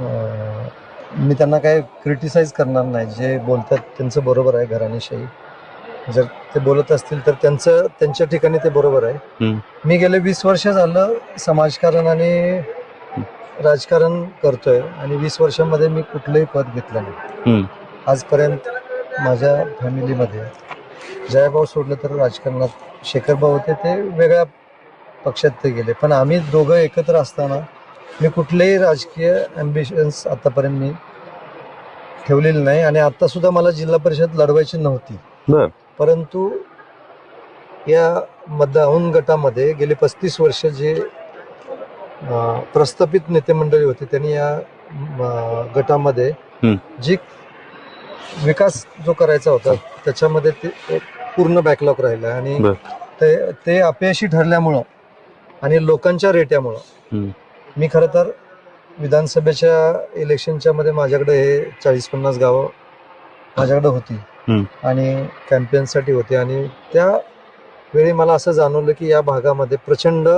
मी त्यांना काय क्रिटिसाइज करणार नाही. जे बोलतात त्यांचं बरोबर आहे घराणेशाही. जर ते बोलत असतील तर त्यांचं त्यांच्या ठिकाणी ते बरोबर आहे. मी गेले वीस वर्ष झालं समाजकारण आणि राजकारण करतोय आणि वीस वर्षामध्ये मी कुठलंही पद घेतलं नाही. आजपर्यंत माझ्या फॅमिलीमध्ये जयभाऊ सोडलं तर राजकारणात शेखरभाऊ होते ते वेगळ्या पक्षात ते गेले. पण आम्ही दोघं एकत्र असताना मी कुठलेही राजकीय ॲम्बिशन्स आतापर्यंत मी ठेवलेली नाही आणि आता सुद्धा मला जिल्हा परिषद लढवायची नव्हती बर. परंतु या मतदान गटामध्ये गेले पस्तीस वर्ष जे अं, प्रस्थापित नेते मंडळी होते त्यांनी या अं, गटामध्ये. जी विकास जो करायचा होता त्याच्यामध्ये ते एक पूर्ण बॅकलॉग राहिला आणि बर. ते ते अपयशी ठरल्यामुळं आणि लोकांच्या रेट्यामुळं हम्म. मी खरं तर विधानसभेच्या इलेक्शनच्या मध्ये माझ्याकडे हे चाळीस पन्नास गावं माझ्याकडे होती. आणि कॅम्पेनसाठी होती. आणि त्या वेळी मला असं जाणवलं की या भागामध्ये प्रचंड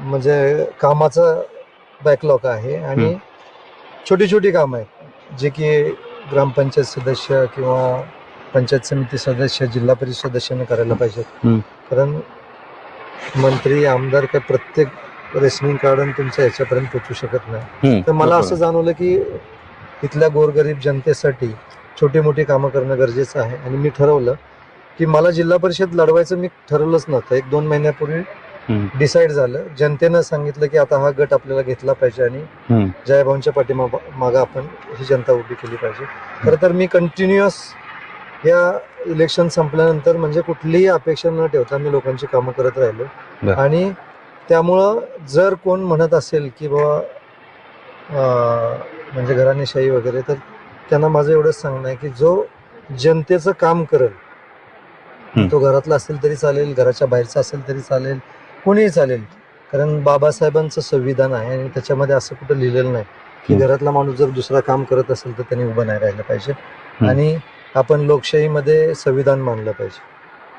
म्हणजे कामाचा बॅकलॉग आहे. आणि छोटी छोटी कामं आहेत. जे की ग्रामपंचायत सदस्य किंवा पंचायत समिती सदस्य जिल्हा परिषद सदस्याने करायला पाहिजेत. कारण मंत्री आमदार काय प्रत्येक रेशनिंग कार्ड आणि तुमच्या ह्याच्यापर्यंत पोचू शकत नाही. तर मला. असं जाणवलं की इथल्या गोरगरीब जनतेसाठी छोटी मोठी कामं करणं गरजेचं आहे आणि मी ठरवलं की मला जिल्हा परिषद लढवायचं मी ठरवलंच नव्हतं एक दोन महिन्यापूर्वी. डिसाईड झालं जनतेनं सांगितलं की आता हा गट आपल्याला घेतला पाहिजे आणि. जयभाऊंच्या पाठीमाग मागं आपण ही जनता उभी केली पाहिजे खरं तर मी कंटिन्युअस या इलेक्शन संपल्यानंतर म्हणजे कुठलीही अपेक्षा न ठेवता मी लोकांची कामं करत राहिलो. आणि त्यामुळं जर कोण म्हणत असेल की बाबा म्हणजे घराणेशाही वगैरे तर त्यांना माझं एवढंच सांगणं आहे की जो जनतेचं काम करेल. तो घरातला असेल तरी चालेल घराच्या बाहेरचा असेल तरी चालेल कोणीही चालेल कारण बाबासाहेबांचं संविधान आहे आणि त्याच्यामध्ये असं कुठं लिहिलेलं नाही की. घरातला माणूस जर दुसरा काम करत असेल तर त्यांनी उभं नाही राहिलं पाहिजे. आणि आपण लोकशाहीमध्ये संविधान मानलं पाहिजे